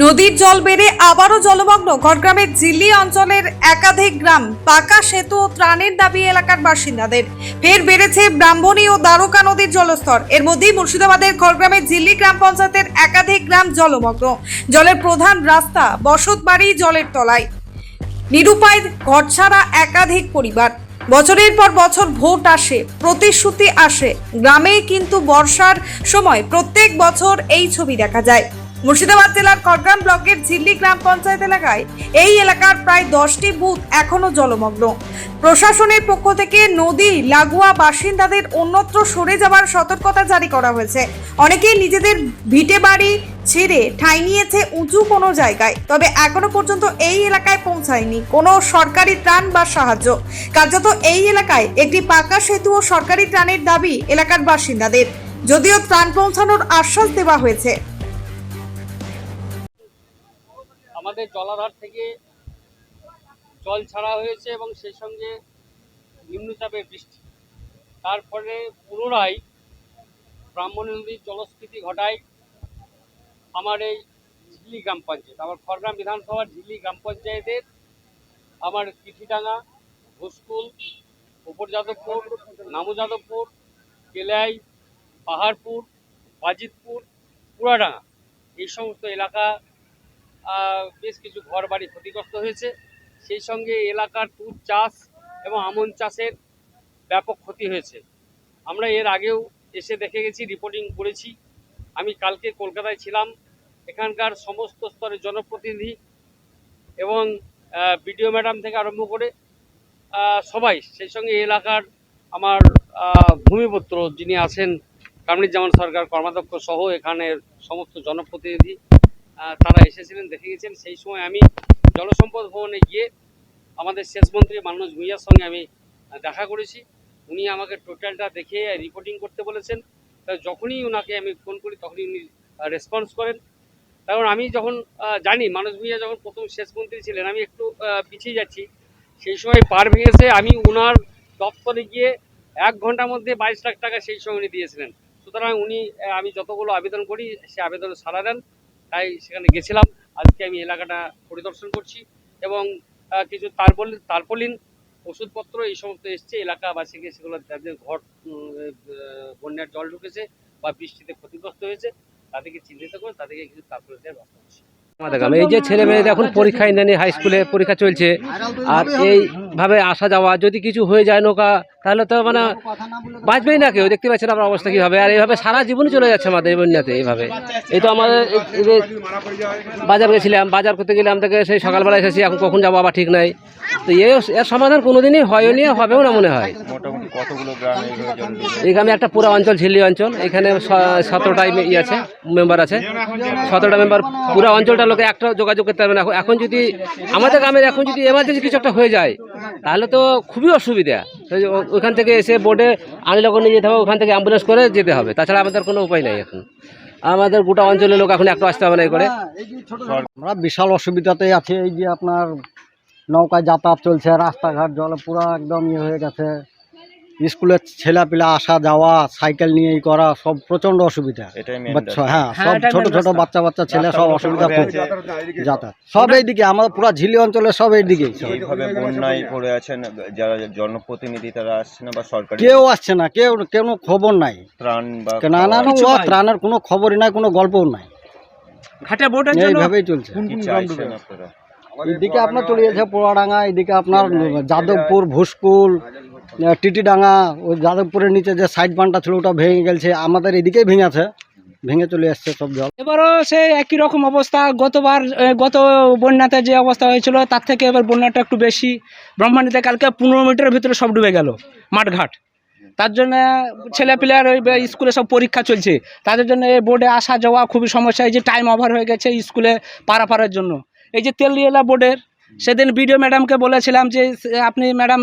নদীর জল বেড়ে আবারও জলমগ্ন ঘরগ্রামের জিল্লি অঞ্চলের একাধিক গ্রাম পাকা সেতু ও ত্রাণের দাবি এলাকার বাসিন্দাদের। ফের বেড়েছে ব্রাহ্মণী ও দ্বারকা নদীর জলস্তর। এর মধ্যেই মুর্শিদাবাদের খড়গ্রামের জিল্লি গ্রাম পঞ্চায়েতের একাধিক গ্রাম জলমগ্ন। জলের প্রধান রাস্তা বসতবাড়ি জলের তলায়। নিরুপায় ঘর ছাড়া একাধিক পরিবার। বছরের পর বছর ভোট আসে, প্রতিশ্রুতি আসে। গ্রামে কিন্তু বর্ষার সময় প্রত্যেক বছর এই ছবি দেখা যায়। মুর্শিদাবাদ জেলার খড়গ্রাম ব্লকের ঝিল্লি গ্রাম পঞ্চায়েত এলাকায় এই এলাকার প্রায় দশটি বুথ এখনও জলমগ্ন। প্রশাসনের পক্ষ থেকে নদী, লাগোয়া বাসিন্দাদের অন্যত্র সরে যাওয়ার সতর্কতা জারি করা হয়েছে। অনেকেই নিজেদের ভিটে বাড়ি ছেড়ে ঠাঁই নিয়েছে উঁচু কোনো জায়গায়, তবে এখনও পর্যন্ত এই এলাকায় পৌঁছায়নি কোনো সরকারি ত্রাণ বা সাহায্য। কার্যত এই এলাকায় একটি পাকা সেতু ও সরকারি ত্রাণের দাবি এলাকার বাসিন্দাদের। যদিও ত্রাণ পৌঁছানোর আশ্বাস দেওয়া হয়েছে। আমাদের জলাধার থেকে জল ছাড়া হয়েছে এবং সেই সঙ্গে নিম্নচাপের বৃষ্টি। তারপরে পুনরায় ব্রাহ্মণী নদীর জলস্ফীতি ঘটায় আমার এই ঝিল্লি গ্রাম পঞ্চায়েত। আমার খড়গ্রাম বিধানসভার ঝিল্লি গ্রাম পঞ্চায়েতের আমার চিঠিডাঙ্গা ঘোষকুল উপর যাদবপুর নামু যাদবপুর কেলাই, পাহাড়পুর, বাজিতপুর, পুরাডাঙ্গা এই সমস্ত এলাকা বেশ কিছু ঘর বাড়ি ক্ষতিগ্রস্ত হয়েছে। সেই সঙ্গে এলাকার তুর চাষ এবং আমন চাষের ব্যাপক ক্ষতি হয়েছে। আমরা এর আগেও এসে দেখে গেছি রিপোর্টিং করেছি। আমি কালকে কলকাতায় ছিলাম। এখানকার সমস্ত স্তরের জনপ্রতিনিধি এবং বিডিও ম্যাডাম থেকে আরম্ভ করে সবাই, সেই সঙ্গে এলাকার আমার ভূমিপুত্র যিনি আছেন, কামরুজ্জামান সরকার কর্মাধ্যক্ষ সহ এখানের সমস্ত জনপ্রতিনিধি তারা এসেছিলেন, দেখে গেছেন। সেই সময় আমি জলসম্পদ ভবনে গিয়ে আমাদের শেষ মন্ত্রী মানুষ ভূঁইয়ার সঙ্গে আমি দেখা করেছি। উনি আমাকে টোটালটা দেখে রিপোর্টিং করতে বলেছেন। তা যখনই ওনাকে আমি ফোন করি, তখনই উনি রেসপন্স করেন। কারণ আমি যখন জানি মানুষ ভূঁইয়া যখন প্রথম শেষ মন্ত্রী ছিলেন, আমি একটু পিছিয়ে যাচ্ছি। সেই সময় পার ভেঙেছে, আমি ওনার দপ্তরে গিয়ে এক ঘণ্টার মধ্যে বাইশ লাখ টাকা সেই সময় উনি দিয়েছিলেন। সুতরাং উনি আমি যতগুলো আবেদন করি, সে আবেদন সারা দেন। তাই সেখানে গেছিলাম। আজকে আমি এলাকাটা পরিদর্শন করছি এবং কিছু তারপলিন তারপলিন ওষুধপত্র এই সমস্ত এসছে। এলাকাবাসীকে সেগুলো যাদের ঘর বন্যার জল ঢুকেছে বা বৃষ্টিতে ক্ষতিগ্রস্ত হয়েছে, তাদেরকে চিহ্নিত করে তাদেরকে কিছু তারপরে দেওয়ার ব্যবস্থা করছি। এই যে ছেলে মেয়েদের এখন পরীক্ষায় নেনি হাই স্কুলে পরীক্ষা চলছে, আর এইভাবে আসা যাওয়া যদি কিছু হয়ে যায় নৌকা তাহলে তো মানে বাঁচবেই না কেউ দেখতে পাচ্ছেন আমার অবস্থা কী হবে আর এইভাবে সারা জীবনই চলে যাচ্ছে আমাদের এই বন্যাতে এইভাবে। এই তো আমাদের বাজার গেছিলাম বাজার করতে গেলে আমাদেরকে সেই সকালবেলা এসেছি এখন কখন যাব আবার ঠিক নাই। তো এর এর সমাধান কোনোদিনই হয়নি হবেও না মনে হয়। গ্রামে একটা পুরো অঞ্চল ঝিল্লি অঞ্চল এখানে সতেরোটা ইয়ে আছে মেম্বার আছে। সতেরোটা মেম্বার পুরো অঞ্চলটা লোকে একটা যোগাযোগ করতে পারবে না। এখন- এখন যদি আমাদের গ্রামের এখন যদি এমার্জেন্সি কিছু একটা হয়ে যায় তাহলে তো খুবই অসুবিধা। ওখান থেকে এসে বোর্ডে আনিল করে নিয়ে যেতে হবে, ওখান থেকে অ্যাম্বুলেন্স করে যেতে হবে। তাছাড়া আমাদের কোনো উপায় নেই এখন। আমাদের গোটা অঞ্চলের লোক এখন একটু আসতে হবে না করে। আমরা বিশাল অসুবিধাতে আছে, এই যে আপনার নৌকায় যাতায়াত চলছে, রাস্তাঘাট জলে পুরো একদম ইয়ে হয়ে গেছে। স্কুলের ছেলেপিলা আসা যাওয়া সাইকেল নিয়ে করা সব প্রচণ্ড অসুবিধা। বাচ্চা হ্যাঁ সব ছোট ছোট বাচ্চা বাচ্চা ছেলে সব অসুবিধা যাতায়াত। সব এইদিকে আমাদের পুরো ঝিলি অঞ্চলে সব এইদিকেই সব। বন্যায় পড়ে আছেন যারা জনপ্রতিনিধি তারা আসছে না বা সরকারি? কেউ আসছে না কেউ কোনো খবর নাই। ত্রাণ বা না না না, ত্রাণের কোনো খবরই নাই কোনো গল্পও নাই। এইভাবেই চলছে। এদিকে আপনার চলে যাচ্ছে পোড়াডাঙ্গা এদিকে আপনার যাদবপুর ভুসকুল টিটিডাঙ্গা ওই যাদবপুরের নিচে যে সাইড বানটা ছিল ওটা ভেঙে গেছে। আমাদের এদিকেই ভেঙেছে ভেঙে চলে আসছে সব জল। এবারও সে একই রকম অবস্থা। গতবার গত বন্যাতে যে অবস্থা হয়েছিল তার থেকে এবার বন্যাটা একটু বেশি। ব্রহ্মাণ্ডিতে কালকে পনেরো মিটারের ভিতরে সব ডুবে গেল মাঠঘাট। তার জন্য ছেলে পিলের ওই স্কুলে সব পরীক্ষা চলছে। তাদের জন্য এই বোর্ডে আসা যাওয়া খুবই সমস্যা। এই যে টাইম ওভার হয়ে গেছে স্কুলে পারাপারের জন্য। এই যে তেলিয়ালা বোর্ডের সেদিন বিডিও ম্যাডামকে বলেছিলাম যে আপনি ম্যাডাম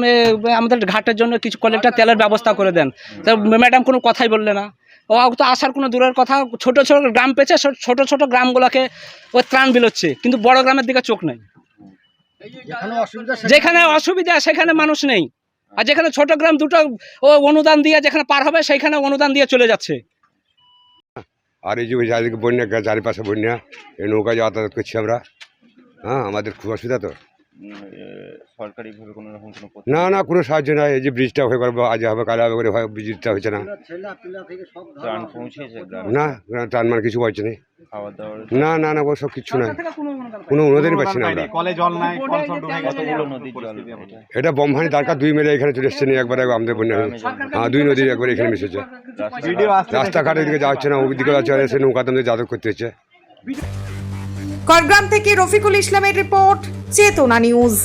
আমাদের ঘাটের জন্য কিছু কলেকটা তেলের ব্যবস্থা করে দেন। তো ম্যাডাম কোনো কথাই বললে না। ও তো আসার কোনো দূরের কথা ছোট ছোট গ্রাম পেয়েছে ছোট ছোট গ্রামগুলোকে ও ত্রাণ বিলোচ্ছে কিন্তু বড় গ্রামের দিকে চোখ নেই। যেখানে অসুবিধা সেখানে মানুষ নেই। আর যেখানে ছোট গ্রাম দুটো ও অনুদান দিয়ে যেখানে পার হবে সেইখানে অনুদান দিয়ে চলে যাচ্ছে। আর এই যে চারিদিকে বন্যা চারিপাশে বন্যা এই নৌকা যাতায়াত করছি আমরা। হ্যাঁ আমাদের খুব অসুবিধা তো। সরকারিভাবে কোনো রকম কোনো না না কোনো সাহায্য নাই। এই যে ব্রিজটা হয়ে পারব আজ হবে কাল হবে করে হয় ব্রিজটা হয়েছে না। ত্রাণ পৌঁছেছে না টানমান কিছু পাইছে না না না না ওসব কিচ্ছু নাই। কোনো অনুদানই পাচ্ছি না আমরা। এটা? বমহানি দ্বারকা দুই মেলে এখানে চলে এসছে নিয়ে একবার একবার আমাদের বন্যা হয়ে হ্যাঁ দুই নদীর একবার এখানে মিশেছে। রাস্তাঘাটের দিকে যাওয়া হচ্ছে না ওই দিকে যাচ্ছে এসে নৌকা তোমাদের যাতায়াত করতে হচ্ছে। করগ্রাম থেকে রফিকুল ইসলামের রিপোর্ট চেতনা নিউজ।